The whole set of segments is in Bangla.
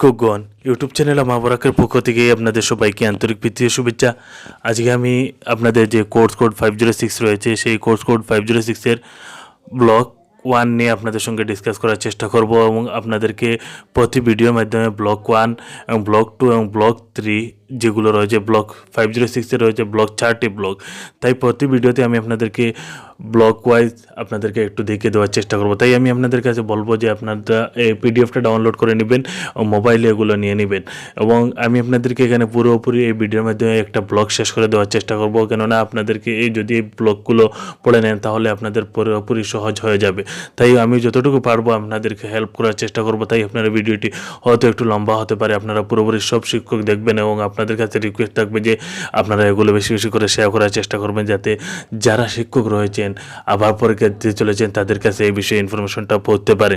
শিক্ষকগণ, ইউটিউব চ্যানেল মহাবরাকের পক্ষ থেকে আপনাদের সবাইকে আন্তরিক প্রীতীয় শুভেচ্ছা। আজকে আমি আপনাদের যে course code five zero six রয়েছে, সেই কোর্স কোড ফাইভ জিরো সিক্সের ব্লক ওয়ান নিয়ে আপনাদের সঙ্গে ডিসকাস করার চেষ্টা করব এবং আপনাদেরকে প্রতি ভিডিওর মাধ্যমে ব্লক ওয়ান এবং ব্লক টু এবং ব্লক থ্রি যেগুলো রয়েছে ব্লক ফাইভ জিরো সিক্সে রয়েছে ব্লক চারটি ব্লক। তাই প্রতি ভিডিওতে আমি আপনাদেরকে ব্লক ওয়াইজ আপনাদেরকে একটু দেখিয়ে দেওয়ার চেষ্টা করব। তাই আমি আপনাদের কাছে বলব যে আপনারা এই পিডিএফটা ডাউনলোড করে নেবেন ও মোবাইলে এগুলো নিয়ে নেবেন। এবং আমি আপনাদেরকে এখানে পুরোপুরি এই ভিডিওর মাধ্যমে একটা ব্লগ শেষ করে দেওয়ার চেষ্টা করব। কেননা আপনাদেরকে এই যদি এই ব্লগগুলো পড়ে নেন তাহলে আপনাদের পুরোপুরি সহজ হয়ে যাবে। তাই আমি যতটুকু পারব আপনাদেরকে হেল্প করার চেষ্টা করব। তাই আপনারা ভিডিওটি হয়তো একটু লম্বা হতে পারে। আপনারা পুরোপুরি সব শিক্ষক দেখবেন এবং আপনাদের কাছে রিকোয়েস্ট থাকবে যে আপনারা এগুলো বেশি বেশি করে শেয়ার করার চেষ্টা করবেন যাতে যারা শিক্ষক রয়েছেন, আবার পরীক্ষা দিতে চলেছেন, তাদের কাছে এই বিষয়ে ইনফরমেশনটা পড়তে পারে।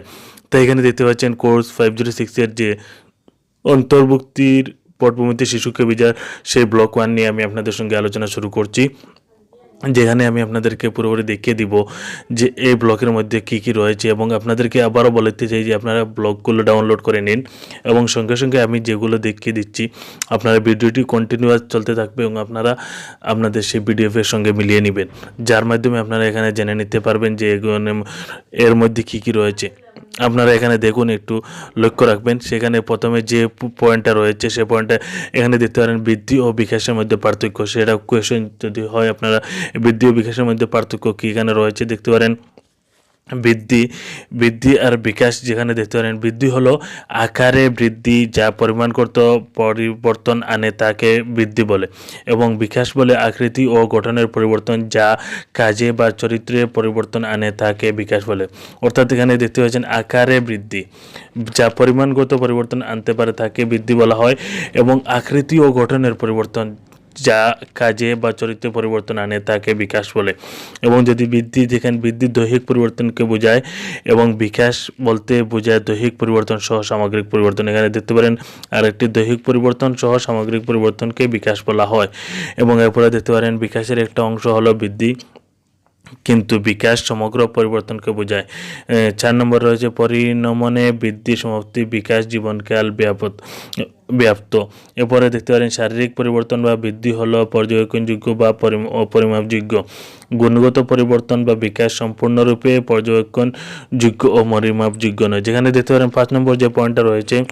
তাই এখানে দেখতে পাচ্ছেন কোর্স ফাইভ জিরো সিক্সের যে অন্তর্ভুক্তির পটভূমিতে শিশুকে বিজার সেই ব্লক ওয়ান নিয়ে আমি আপনাদের সঙ্গে আলোচনা শুরু করছি। যেখানে আমি আপনাদেরকে পুরোপুরি দেখিয়ে দিব যে এই ব্লকের মধ্যে কি কি রয়েছে এবং আপনাদেরকে আবারও বলতে চাই যে আপনারা ব্লকগুলো ডাউনলোড করে নিন এবং সঙ্গে সঙ্গে আমি যেগুলো দেখিয়ে দিচ্ছি, আপনারা ভিডিওটি কন্টিনিউয়াস চলতে থাকবে এবং আপনারা আপনাদের সেই পিডিএফের সঙ্গে মিলিয়ে নেবেন। যার মাধ্যমে আপনারা এখানে জেনে নিতে পারবেন যে এর মধ্যে কি কি রয়েছে। আপনারা এখানে দেখুন, একটু লক্ষ্য রাখবেন। সেখানে প্রথমে যে পয়েন্টটা রয়েছে, সে পয়েন্টটা এখানে দেখতে পারেন, বৃদ্ধি ও বিকাশের মধ্যে পার্থক্য। সেটা কোয়েশন যদি হয় আপনারা, বৃদ্ধি ও বিকাশের মধ্যে পার্থক্য কী এখানে রয়েছে, দেখতে পারেন। বৃদ্ধি বৃদ্ধি আর বিকাশ যেখানে দেখতে পারেন, বৃদ্ধি হলো আকারে বৃদ্ধি যা পরিমাণগত পরিবর্তন আনে তাকে বৃদ্ধি বলে এবং বিকাশ বলে আকৃতি ও গঠনের পরিবর্তন যা কাজে বা চরিত্রে পরিবর্তন আনে তাকে বিকাশ বলে। অর্থাৎ এখানে দেখতে পাচ্ছেন আকারে বৃদ্ধি, যা পরিমাণগত পরিবর্তন আনতে পারে তাকে বৃদ্ধি বলা হয় এবং আকৃতি ও গঠনের পরিবর্তন যা কাজে বা চরিত্রে পরিবর্তন আনে তাকে বিকাশ বলে। এবং যদি বৃদ্ধি দেখেন বৃদ্ধি দৈহিক পরিবর্তনকে বোঝায় এবং বিকাশ বলতে বোঝায় দৈহিক পরিবর্তন সহ সামগ্রিক পরিবর্তন। এখানে দেখতে পারেন, আরেকটি দৈহিক পরিবর্তন সহ সামগ্রিক পরিবর্তনকে বিকাশ বলা হয়। এবং এরপরে দেখতে পারেন, বিকাশের একটা অংশ হলো বৃদ্ধি। কিন্তু বিকাশ সমগ্র পরিবর্তনকে বোঝায়। চার নম্বর রয়েছে, পরিণমনে বৃদ্ধি সমাপ্তি, বিকাশ জীবনকাল ব্যাপত, ব্যাপ্ত। এরপরে দেখতে পারেন, শারীরিক পরিবর্তন বা বৃদ্ধি হলো পর্যবেক্ষণযোগ্য বা পরিম- অপরিমাপযোগ্য। গুণগত পরিবর্তন বা বিকাশ সম্পূর্ণরূপে পর্যবেক্ষণযোগ্য ও পরিমাপযোগ্য নয়। যেখানে দেখতে পারেন, পাঁচ নম্বর যে পয়েন্টটা রয়েছে,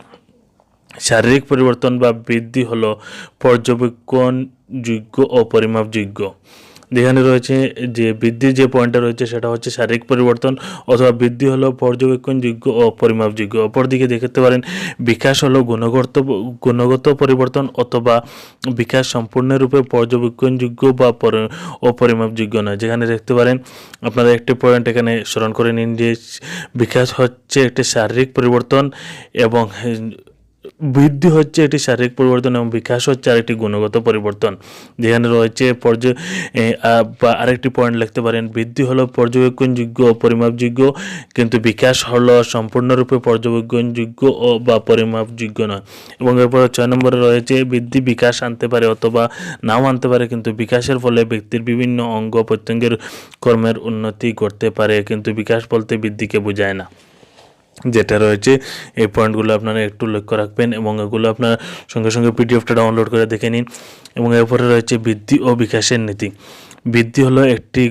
শারীরিক পরিবর্তন বা বৃদ্ধি হলো পর্যবেক্ষণযোগ্য ও পরিমাপযোগ্য। যেখানে রয়েছে যে বৃদ্ধির যে পয়েন্টটা রয়েছে সেটা হচ্ছে শারীরিক পরিবর্তন অথবা বৃদ্ধি হলো পর্যবেক্ষণযোগ্য ও পরিমাপযোগ্য। অপরদিকে দেখতে পারেন, বিকাশ হলো গুণগত গুণগত পরিবর্তন অথবা বিকাশ সম্পূর্ণরূপে পর্যবেক্ষণযোগ্য বা পরি- অপরিমাপযোগ্য নয়। যেখানে দেখতে পারেন, আপনারা একটি পয়েন্ট এখানে স্মরণ করে নিন যে বিকাশ হচ্ছে একটি শারীরিক পরিবর্তন এবং বৃদ্ধি হচ্ছে, এটি শারীরিক পরিবর্তন এবং বিকাশ হচ্ছে আরেকটি গুণগত পরিবর্তন। যেখানে রয়েছে পর্য বা আরেকটি পয়েন্ট লিখতে পারেন, বৃদ্ধি হলো পর্যবেক্ষণযোগ্য ও পরিমাপযোগ্য, কিন্তু বিকাশ হলো সম্পূর্ণরূপে পর্যবেক্ষণযোগ্য ও বা পরিমাপযোগ্য নয়। এবং এরপর ছয় নম্বরে রয়েছে, বৃদ্ধি বিকাশ আনতে পারে অথবা নাও আনতে পারে, কিন্তু বিকাশের ফলে ব্যক্তির বিভিন্ন অঙ্গ প্রত্যঙ্গের কর্মের উন্নতি করতে পারে, কিন্তু বিকাশ বলতে বৃদ্ধিকে বোঝায় না। যেটা রয়েছে, এই পয়েন্টগুলো আপনারা একটু লক্ষ্য রাখবেন এবং এগুলো আপনার সঙ্গে সঙ্গে পিডিএফটা ডাউনলোড করে দেখে নিন এবং এরপরে রয়েছে বৃদ্ধি ও বিকাশের নীতি। বৃদ্ধি হলো একটি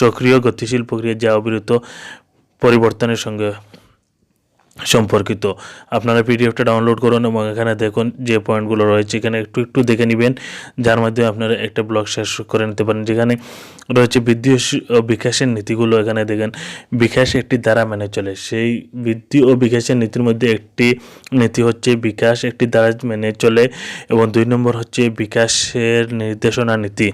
সক্রিয় গতিশীল প্রক্রিয়া যা অবিরত পরিবর্তনের সঙ্গে সম্পর্কিত। আপনারা পিডিএফটা ডাউনলোড করুন এবং এখানে দেখুন যে পয়েন্টগুলো রয়েছে, এখানে একটু একটু দেখে নেবেন। যার মাধ্যমে আপনারা একটা ব্লগ শেষ করে নিতে পারেন। যেখানে রয়েছে বৃদ্ধি ও বিকাশের নীতিগুলো এখানে দেখেন। বিকাশ একটি দ্বারা মেনে চলে। সেই বৃদ্ধি ও বিকাশের নীতির মধ্যে একটি নীতি হচ্ছে বিকাশ একটি দ্বারা মেনে চলে এবং দুই নম্বর হচ্ছে বিকাশের নির্দেশনা নীতি।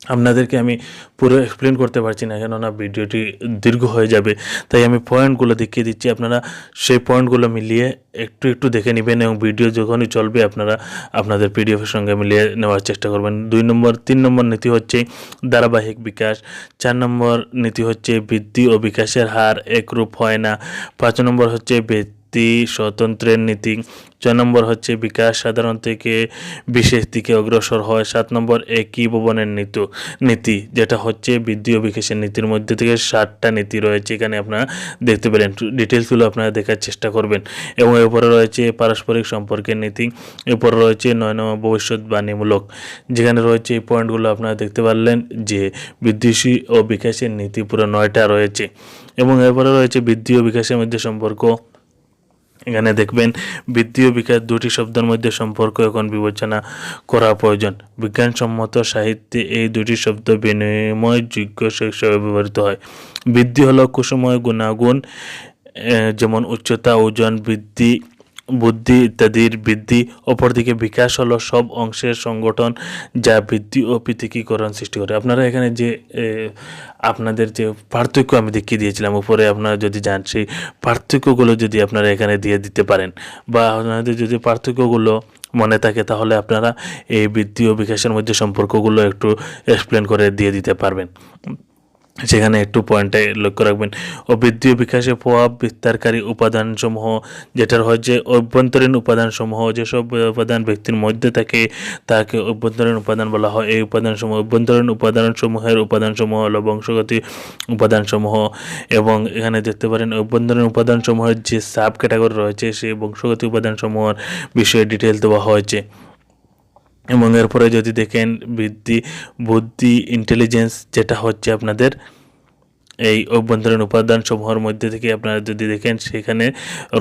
আপনাদেরকে আমি পুরো এক্সপ্লেন করতে পারছি না কেননা ভিডিওটি দীর্ঘ হয়ে যাবে। তাই আমি পয়েন্টগুলো দেখিয়ে দিচ্ছি। আপনারা সেই পয়েন্টগুলো মিলিয়ে একটু একটু দেখে নেবেন এবং ভিডিও যখনই চলবে আপনারা আপনাদের পিডিএফের সঙ্গে মিলিয়ে নেওয়ার চেষ্টা করবেন। দুই নম্বর, তিন নম্বর নীতি হচ্ছে ধারাবাহিক বিকাশ। চার নম্বর নীতি হচ্ছে বৃদ্ধি ও বিকাশের হার একরূপ হয় না। পাঁচ নম্বর হচ্ছে ব্যক্তি স্বতন্ত্রের নীতি। ছয় নম্বর হচ্ছে বিকাশ সাধারণ থেকে বিশেষ দিকে অগ্রসর হয়। সাত নম্বর, একই ভবনের নীতি নীতি, যেটা হচ্ছে বৃদ্ধি ও বিকাশের নীতির মধ্যে থেকে ষাটটা নীতি রয়েছে। এখানে আপনারা দেখতে পেলেন ডিটেলসগুলো আপনারা দেখার চেষ্টা করবেন। এবং এরপরে রয়েছে পারস্পরিক সম্পর্কের নীতি, এরপরে রয়েছে নয় নম্বর ভবিষ্যৎবাণীমূলক, যেখানে রয়েছে এই পয়েন্টগুলো আপনারা দেখতে পারলেন যে বৃদ্ধিশীল ও বিকাশের নীতি পুরো নয়টা রয়েছে। এবং এরপরে রয়েছে বৃদ্ধি ও বিকাশের মধ্যে সম্পর্ক এখানে দেখবেন বৃদ্ধি ও বিকাশ দুটি শব্দের মধ্যে সম্পর্ক এখন বিবেচনা করা প্রয়োজন। বিজ্ঞানসম্মত সাহিত্যে এই দুটি শব্দ বিনিময়যোগ্য হিসেবে ব্যবহৃত হয়। বৃদ্ধি হল কুসুময় গুণাগুণ যেমন উচ্চতা, ওজন, বৃদ্ধি বুদ্ধি ইত্যাদির বৃদ্ধি, অপরদিকে বিকাশ হলো সব অংশের সংগঠন যা বৃদ্ধি ও পৃথকীকরণ সৃষ্টি করে। আপনারা এখানে যে আপনাদের যে পার্থক্য আমি দেখিয়ে দিয়েছিলাম, উপরে আপনারা যদি যান, সেই পার্থক্যগুলো যদি আপনারা এখানে দিয়ে দিতে পারেন বা আপনাদের যদি পার্থক্যগুলো মনে থাকে, তাহলে আপনারা এই বৃদ্ধি ও বিকাশের মধ্যে সম্পর্কগুলো একটু এক্সপ্লেন করে দিয়ে দিতে পারবেন। সেখানে একটু পয়েন্টে লক্ষ্য রাখবেন ও বৃদ্ধি ও বিকাশে প্রভাব বিস্তারকারী উপাদানসমূহ, যেটার হয় যে অভ্যন্তরীণ উপাদানসমূহ, যেসব উপাদান ব্যক্তির মধ্যে থাকে, তাকে অভ্যন্তরীণ উপাদান বলা হয়। এই উপাদানসমূহ অভ্যন্তরীণ উপাদানসমূহের উপাদানসমূহ হলো বংশগতি উপাদানসমূহ এবং এখানে দেখতে পারেন অভ্যন্তরীণ উপাদানসমূহের যে সাব ক্যাটাগরি রয়েছে, সেই বংশগতি উপাদানসমূহের বিষয়ে ডিটেল দেওয়া হয়েছে। এবং এরপরে যদি দেখেন বৃদ্ধি, বুদ্ধি ইন্টেলিজেন্স যেটা হচ্ছে আপনাদের এই অভ্যন্তরীণ উপাদান সমূহের মধ্যে থেকে আপনারা যদি দেখেন সেখানে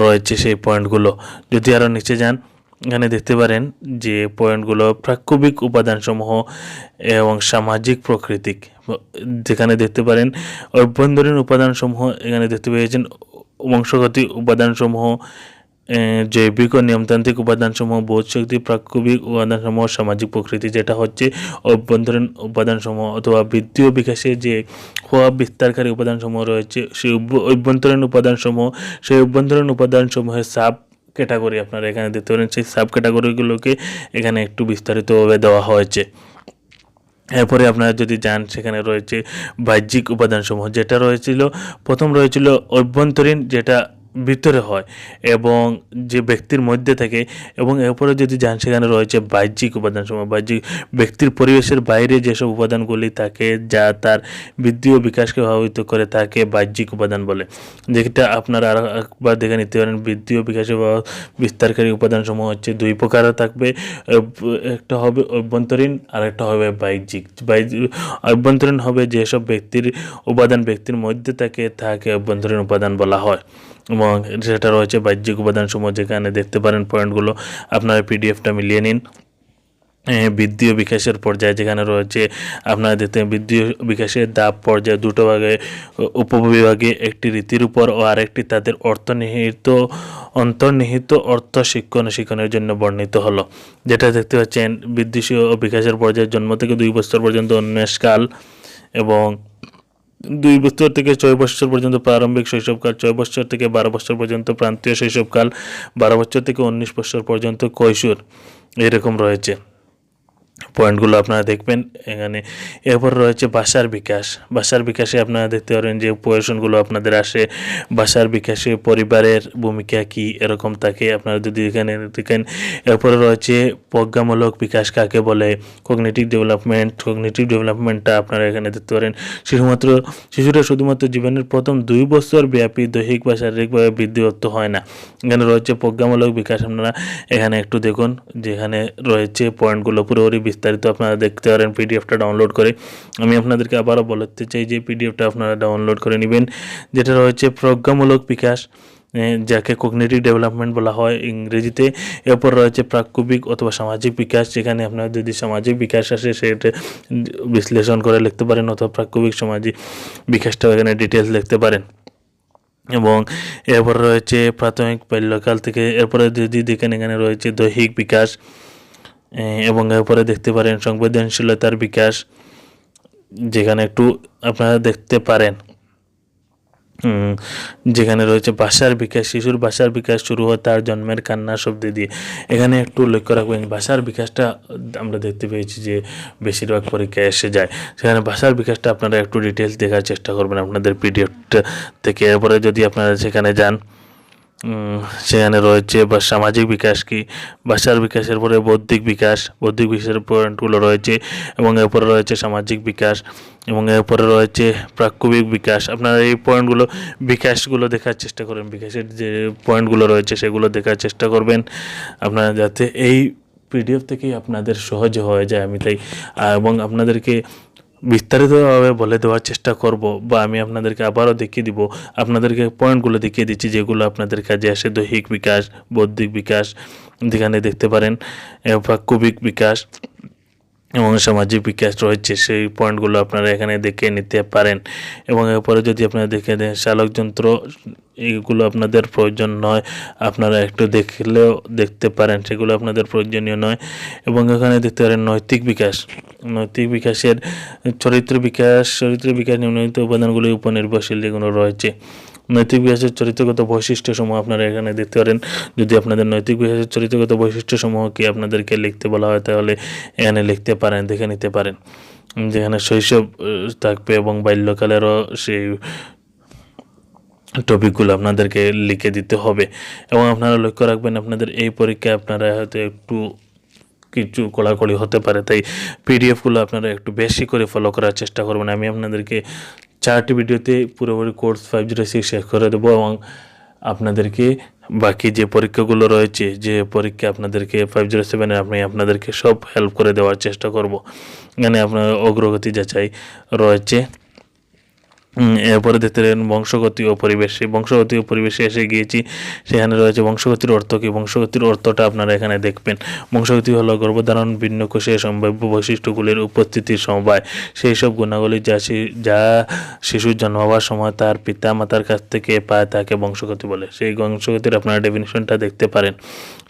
রয়েছে সেই পয়েন্টগুলো। যদি আরও নিচে যান, এখানে দেখতে পারেন যে পয়েন্টগুলো প্রাক্ষবিক উপাদানসমূহ এবং সামাজিক প্রকৃতিক। যেখানে দেখতে পারেন অভ্যন্তরীণ উপাদানসমূহ, এখানে দেখতে পেয়েছেন বংশগতি উপাদানসমূহ জৈবিক ও নিয়মতান্ত্রিক উপাদানসমূহ, বোধশক্তি প্রাক্ষবিক উপাদানসমূহ, সামাজিক প্রকৃতি, যেটা হচ্ছে অভ্যন্তরীণ উপাদানসমূহ অথবা বৃদ্ধি ও বিকাশে যে হওয়া বিস্তারকারী উপাদানসমূহ রয়েছে, সেই অভ্য- অভ্যন্তরীণ উপাদানসমূহ, সেই অভ্যন্তরীণ উপাদানসমূহের সাব ক্যাটাগরি আপনারা এখানে দেখতে পারেন। সেই সাব ক্যাটাগরিগুলোকে এখানে একটু বিস্তারিতভাবে দেওয়া হয়েছে। এরপরে আপনারা যদি যান, সেখানে রয়েছে বাহ্যিক উপাদানসমূহ, যেটা রয়েছিল, প্রথম রয়েছিল অভ্যন্তরীণ, যেটা ভিতরে হয় এবং যে ব্যক্তির মধ্যে থাকে এবং এরপরে যদি যান সেখানে রয়েছে বাহ্যিক উপাদানসমূহ, বাহ্যিক ব্যক্তির পরিবেশের বাইরে যেসব উপাদানগুলি থাকে যা তার বৃদ্ধি ও বিকাশকে প্রভাবিত করে তাকে বাহ্যিক উপাদান বলে। যেটা আপনারা আর একবার দেখে নিতে পারেন বৃদ্ধি ও বিকাশে বিস্তারকারী উপাদানসমূহ হচ্ছে দুই প্রকারের থাকবে, একটা হবে অভ্যন্তরীণ আর একটা হবে বাহ্যিক। অভ্যন্তরীণ হবে যেসব ব্যক্তির উপাদান ব্যক্তির মধ্যে থাকে, তাকে অভ্যন্তরীণ উপাদান বলা হয়। সেটা রয়েছে বাহ্যিক উপাদানসমূহ যেখানে দেখতে পারেন পয়েন্টগুলো। আপনারা পিডিএফটা মিলিয়ে নিন। ও বিকাশের পর্যায়ে যেখানে রয়েছে, আপনারা দেখতে বৃদ্ধি ও বিকাশের দাব পর্যায়ে দুটো ভাগে উপবিভাগে একটি রীতির উপর ও আরেকটি তাদের অর্থনিহিত, অন্তর্নিহিত অর্থ শিক্ষণ শিক্ষণের জন্য বর্ণিত হলো। যেটা দেখতে পাচ্ছেন বৃদ্ধি ও বিকাশের পর্যায়ে জন্ম থেকে দুই বছর পর্যন্ত উন্মেষকাল এবং দুই বছর থেকে ছয় বছর পর্যন্ত প্রারম্ভিক শৈশবকাল, ছয় বছর থেকে বারো বছর পর্যন্ত প্রান্তীয় শৈশবকাল, বারো বছর থেকে উনিশ বছর পর্যন্ত কৈশোর এরকম রয়েছে। পয়েন্টগুলো আপনারা দেখবেন, এখানে। এরপর রয়েছে ভাষার বিকাশ। ভাষার বিকাশে আপনারা দেখতে পারেন যে কোয়েশনগুলো আপনাদের আসে। ভাষার বিকাশে পরিবারের ভূমিকা কি, এরকম থাকে আপনারা যদি এখানে দেখেন। এরপরে রয়েছে প্রজ্ঞামূলক বিকাশ কাকে বলে? কগনিটিভ ডেভেলপমেন্ট কগনিটিভ ডেভেলপমেন্টটা আপনারা এখানে দেখতে পারেন। শুধুমাত্র শিশুরা শুধুমাত্র জীবনের প্রথম দুই বছর ব্যাপী দৈহিক বা শারীরিকভাবে বৃদ্ধিগত হয় না। এখানে রয়েছে প্রজ্ঞামূলক বিকাশ, আপনারা এখানে একটু দেখুন। যেখানে রয়েছে পয়েন্টগুলো পুরোপুরি বিস্তারিত আপনারা দেখতে পারেন পিডিএফটা ডাউনলোড করে। আমি আপনাদেরকে আবারও বলতে চাই যে পিডিএফটা আপনারা ডাউনলোড করে নেবেন, যেটা রয়েছে প্রজ্ঞামূলক বিকাশ যাকে কগনিটিভ ডেভেলপমেন্ট বলা হয় ইংরেজিতে। এরপর রয়েছে প্রাক্ষবিক অথবা সামাজিক বিকাশ, যেখানে আপনার যদি সামাজিক বিকাশ আসে, সেটা বিশ্লেষণ করে লিখতে পারেন অথবা প্রাক্ষবিক সামাজিক বিকাশটাও এখানে ডিটেলস লিখতে পারেন। এবং এরপর রয়েছে প্রাথমিক বাল্যকাল থেকে, এরপরে যদি দেখেন এখানে রয়েছে দৈহিক বিকাশ এবং এরপরে দেখতে পারেন সংবেদনশীলতার বিকাশ, যেখানে একটু আপনারা দেখতে পারেন। যেখানে রয়েছে ভাষার বিকাশ, শিশুর ভাষার বিকাশ শুরু হয় তার জন্মের কান্না শব্দ দিয়ে। এখানে একটু লক্ষ্য রাখবেন ভাষার বিকাশটা আমরা দেখতে পেয়েছি যে বেশিরভাগ পরীক্ষায় এসে যায়। সেখানে ভাষার বিকাশটা আপনারা একটু ডিটেলস দেখার চেষ্টা করবেন আপনাদের পিডিএফ থেকে। এরপরে যদি আপনারা সেখানে যান সেখানে রয়েছে বা সামাজিক বিকাশ কি? ভাষার বিকাশের পরে বৌদ্ধিক বিকাশ, বৌদ্ধিক বিকাশের পয়েন্টগুলো রয়েছে এবং এরপরে রয়েছে সামাজিক বিকাশ এবং এরপরে রয়েছে প্রাক্ষবিক বিকাশ। আপনারা এই পয়েন্টগুলো, বিকাশগুলো দেখার চেষ্টা করবেন, বিকাশের যে পয়েন্টগুলো রয়েছে সেগুলো দেখার চেষ্টা করবেন। আপনারা যাতে এই পিডিএফ থেকেই আপনাদের সহজে হয়ে যায় আমি তাই। এবং আপনাদেরকে বিস্তারিতভাবে বলে দেওয়ার চেষ্টা করব বা আমি আপনাদেরকে আবারও দেখিয়ে দিব। আপনাদেরকে পয়েন্টগুলো দেখিয়ে দিচ্ছি যেগুলো আপনাদের কাজে আসে। দৈহিক বিকাশ, বৌদ্ধিক বিকাশ, যেখানে দেখতে পারেন বা কবিক বিকাশ। এবং সামাজিক বিকাশ রয়েছে, সেই পয়েন্টগুলো আপনারা এখানে দেখে নিতে পারেন। এবং এরপরে যদি আপনারা দেখে দেন চালক যন্ত্র এইগুলো আপনাদের প্রয়োজন নয়, আপনারা একটু দেখলেও দেখতে পারেন, সেগুলো আপনাদের প্রয়োজনীয় নয়। এবং এখানে দেখতে পারেন নৈতিক বিকাশ। নৈতিক বিকাশের, চরিত্র বিকাশ চরিত্র বিকাশ নিম্নলিখিত উপাদানগুলির উপর নির্ভরশীল যেগুলো রয়েছে। নৈতিক বিকাশের চরিত্রগত বৈশিষ্ট্যসমূহ আপনারা এখানে দেখতে পারেন। যদি আপনাদের নৈতিক বিকাশের চরিত্রগত বৈশিষ্ট্যসমূহকে আপনাদেরকে লিখতে বলা হয়, তাহলে এখানে লিখতে পারেন, দেখে নিতে পারেন। যেখানে শৈশব থাকবে এবং বাল্যকালেরও সেই টপিকগুলো আপনাদেরকে লিখে দিতে হবে। এবং আপনারা লক্ষ্য রাখবেন, আপনাদের এই পরীক্ষায় আপনারা হয়তো একটু কিছু কড়াকড়ি হতে পারে। তাই পিডিএফগুলো আপনারা একটু বেশি করে ফলো করার চেষ্টা করবেন। আমি আপনাদেরকে চারটি ভিডিওতে পুরোপুরি কোর্স ফাইভ জিরো সিক্স শেষ করে দেবো এবং আপনাদেরকে বাকি যে পরীক্ষাগুলো রয়েছে, যে পরীক্ষা আপনাদেরকে ফাইভ জিরো সেভেনে আমি আপনাদেরকে সব হেল্প করে দেওয়ার চেষ্টা করব। এখানে আপনার অগ্রগতি যাচাই রয়েছে। এরপরে দেখতে বংশগতি ও পরিবেশ। বংশগতি ও পরিবেশে এসে গিয়েছি। সেখানে রয়েছে বংশগতির অর্থ কি? বংশগতির অর্থটা আপনারা এখানে দেখবেন। বংশগতি হলো গর্ভধারণ, ভিন্ন কোষে সম্ভাব্য বৈশিষ্ট্যগুলির উপস্থিতির সমবায়। সেই সব গুণাবলী যা যা শিশুর জন্ম হওয়ার সময় তার পিতা মাতার কাছ থেকে পায়, তাকে বংশগতি বলে। সেই বংশগতির আপনারা ডেফিনেশনটা দেখতে পারেন।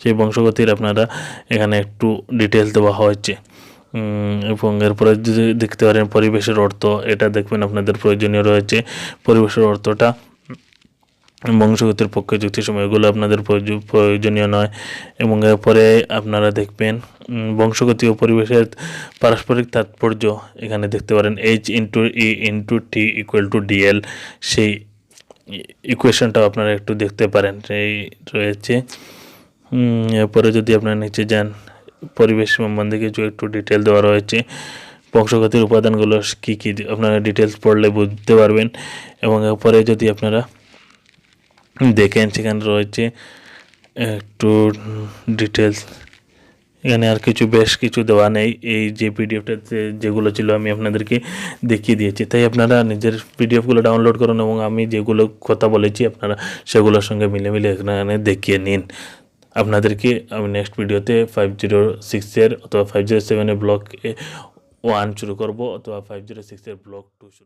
সেই বংশগতির আপনারা এখানে একটু ডিটেলস দেওয়া হয়েছে। এবং এরপরে যদি দেখতে পারেন পরিবেশের অর্থ, এটা দেখবেন আপনাদের প্রয়োজনীয় রয়েছে। পরিবেশের অর্থটা বংশগতির পক্ষে যুক্তি সময়, এগুলো আপনাদের প্রয়োজ- প্রয়োজনীয় নয়। এবং এরপরে আপনারা দেখবেন বংশগতি ও পরিবেশের পারস্পরিক তাৎপর্য, এখানে দেখতে পারেন H into E into T equal to DL সেই ইকুয়েশনটাও আপনারা একটু দেখতে পারেন। সেই রয়েছে। এরপরে যদি আপনারা নিচে যান পরিবেশ সম্বন্ধে কিছু একটু ডিটেল দেওয়া রয়েছে। বংশগতির উপাদানগুলো কী কী? আপনারা ডিটেলস পড়লে বুঝতে পারবেন। এবং এরপরে যদি আপনারা দেখেন, সেখানে রয়েছে একটু ডিটেলস এখানে আর কিছু, বেশ কিছু দেওয়া নেই। এই যে পিডিএফটাতে যেগুলো ছিল, আমি আপনাদেরকে দেখিয়ে দিয়েছি। তাই আপনারা নিজের পিডিএফগুলো ডাউনলোড করুন এবং আমি যেগুলো কথা বলেছি, আপনারা সেগুলোর সঙ্গে মিলে মিলে এখানে দেখিয়ে নিন। আপনাদেরকে আমি নেক্সট ভিডিওতে ফাইভ জিরো সিক্সের অথবা ফাইভ জিরো সেভেনের ব্লক ওয়ান শুরু করব, অথবা ফাইভ জিরো সিক্সের ব্লক টু শুরু